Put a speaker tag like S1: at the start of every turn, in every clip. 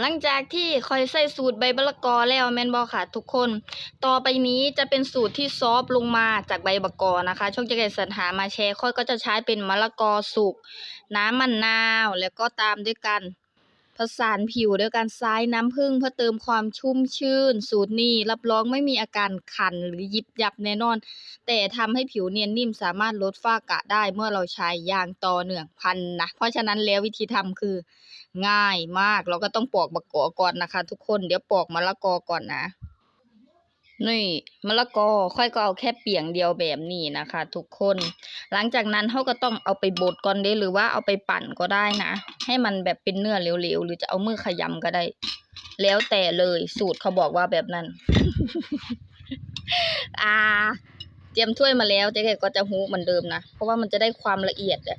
S1: หลังจากที่คอยใส่สูตรใบมะละกอแล้วแมนบอค่ะทุกคน ต่อไปนี้จะเป็นสูตรที่ซอฟลงมาจากใบมะกอนะคะช่องจะเก่สรรหามาแชร์ค่อยก็จะใช้เป็นมะละกอสุกน้ำมะนาวแล้วก็ตามด้วยกัน ผสานผิวด้วยการทรายน้ำผึ้งเพื่อเติมความชุ่มชื่น สูตรนี้รับรองไม่มีอาการคันหรือยิบยับแน่นอน แต่ทำให้ผิวเนียนนิ่มสามารถลดฝ้ากระได้เมื่อเราใช้อย่างต่อเนื่องพันนะ เพราะฉะนั้นแล้ววิธีทำคือ ง่ายมากเราก็ต้องปอกมะกอก่อนนะคะ ทุกคนเดี๋ยวปอกมะละกอก่อนนะ นี่มะละกอค่อยก็เอาแค่เปียงเดียวแบบนี้นะคะ ทุกคน หลังจากนั้นเขาก็ต้องเอาไปบดก่อนเด้หรือว่าเอาไปปั่นก็ได้นะ ให้มันแบบเป็นเนื้อเหลวๆหรือจะเอามือขยำก็ได้ แล้วแต่เลยสูตรเขาบอกว่าแบบนั้น อ่า เตรียมถ้วยมาแล้วเจ๊เกดก็จะฮูเหมือนเดิมนะ เพราะว่ามันจะได้ความละเอียดอะ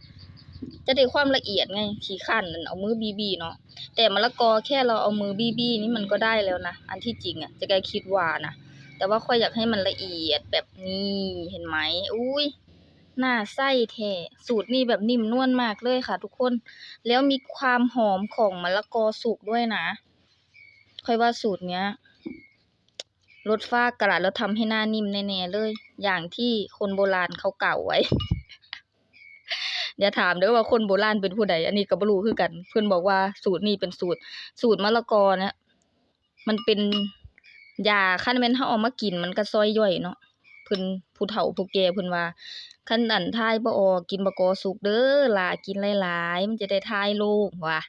S1: จะได้ความละเอียดไงขี้ขั้นนั่นเอามือบีบีเนาะแต่มะละกอแค่เราเอามือบีบีนี่มันก็ได้แล้วนะอันที่จริงอะเจ๊เกดคิดว่านะ แต่ว่าค่อยอยากให้มันละเอียดแบบนี้เห็นไหมอุ้ยหน้าไส้แท้สูตรนี้แบบนิ่มนวลมากเลยค่ะ ทุกคน แล้วมีความหอมของมะละกอสุกด้วยนะ ค่อยว่าสูตรเนี้ยลดฝ้ากระดแล้วทำให้หน้านิ่มแน่ๆเลย อย่างที่คนโบราณเขาเก่าไว้เดี๋ยวถามเด้อว่าคนโบราณเป็นผู้ใด อันนี้ก็บ่รู้คือกัน เพิ่อนบอกว่าสูตรนี้เป็นสูตร สูตรมะละกอเนี่ยมันเป็น ยาคันแม่นเฮาเอามากินมันก็ซอยย่อยเนาะเพิ่นผู้เฒ่าผู้แก่เพิ่นว่าคันอันทายบ่ออกกินบักอสุกเด้อหลากินหลายๆ มันจะได้ทายโรคว่า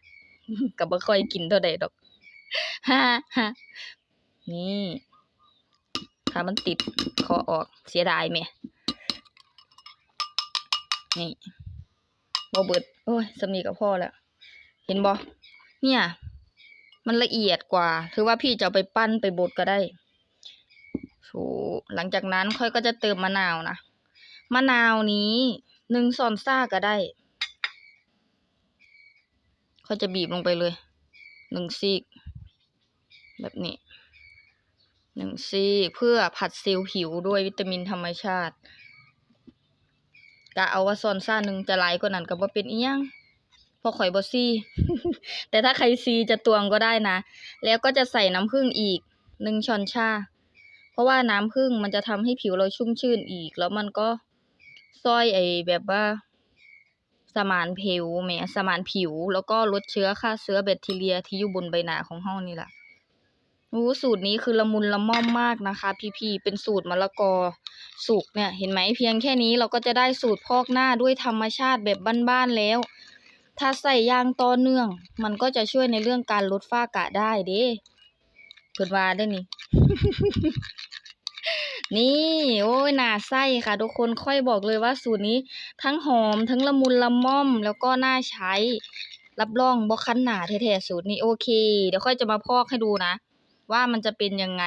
S1: ก็บ่ค่อยกินเท่าใดดอกฮ่าฮนี่ถ้ามันติดคอออกเสียดายแหมนี่บ่เบิดโอ้ยสำนีก็พอแล้ว เห็นบ่เนี่ย มันละเอียดกว่าถือว่าพี่จะไปปั้นไปบดก็ได้โูหลังจากนั้นค่อยก็จะเติมมะนาวนะ มะนาวนี้หนึ่งซอนซ่าก็ได้ ค่อยจะบีบลงไปเลย หนึ่งซีก แบบนี้หนึ่งซีกเพื่อผัดเซลล์ผิวด้วยวิตามินธรรมชาติกะเอาว่าซอนซ่าหนึ่งจะไหลกว่านั้นก็บ่เป็นอีหยัง พอข่อยบ่ซีแต่ถ้าใครซีจะตวงก็ได้นะ แล้วก็จะใส่น้ำผึ้งอีกหนึ่งช้อนชา เพราะว่าน้ำผึ้งมันจะทำให้ผิวเราชุ่มชื่นอีก แล้วมันก็ซอยไอแบบว่า สมานผิวแหมสมานผิว แล้วก็ลดเชื้อฆ่าเชื้อแบคทีเรียที่อยู่บนใบหน้าของเฮานี่แหละโอ้สูตรนี้คือละมุนละม่อมมากนะคะ พี่ๆ เป็นสูตรมะละกอสุกเนี่ย เห็นไหมเพียงแค่นี้เราก็จะได้สูตรพอกหน้าด้วยธรรมชาติแบบบ้านๆแล้ว ถ้าใส่ย่างต่อเนื่อง มันก็จะช่วยในเรื่องการลดฝ้ากระได้เด้เพิ่นว่าได้อนี่ นี่ โอ้ยหน่าไส้ค่ะ ทุกคนค่อยบอกเลยว่าสูตรนี้ทั้งหอมทั้งละมุนละม่อม แล้วก็น่าใช้ รับรองบ่คันหนาแท้ๆสูตรนี้โอเค เดี๋ยวค่อยจะมาพอกให้ดูนะ ว่ามันจะเป็นยังไง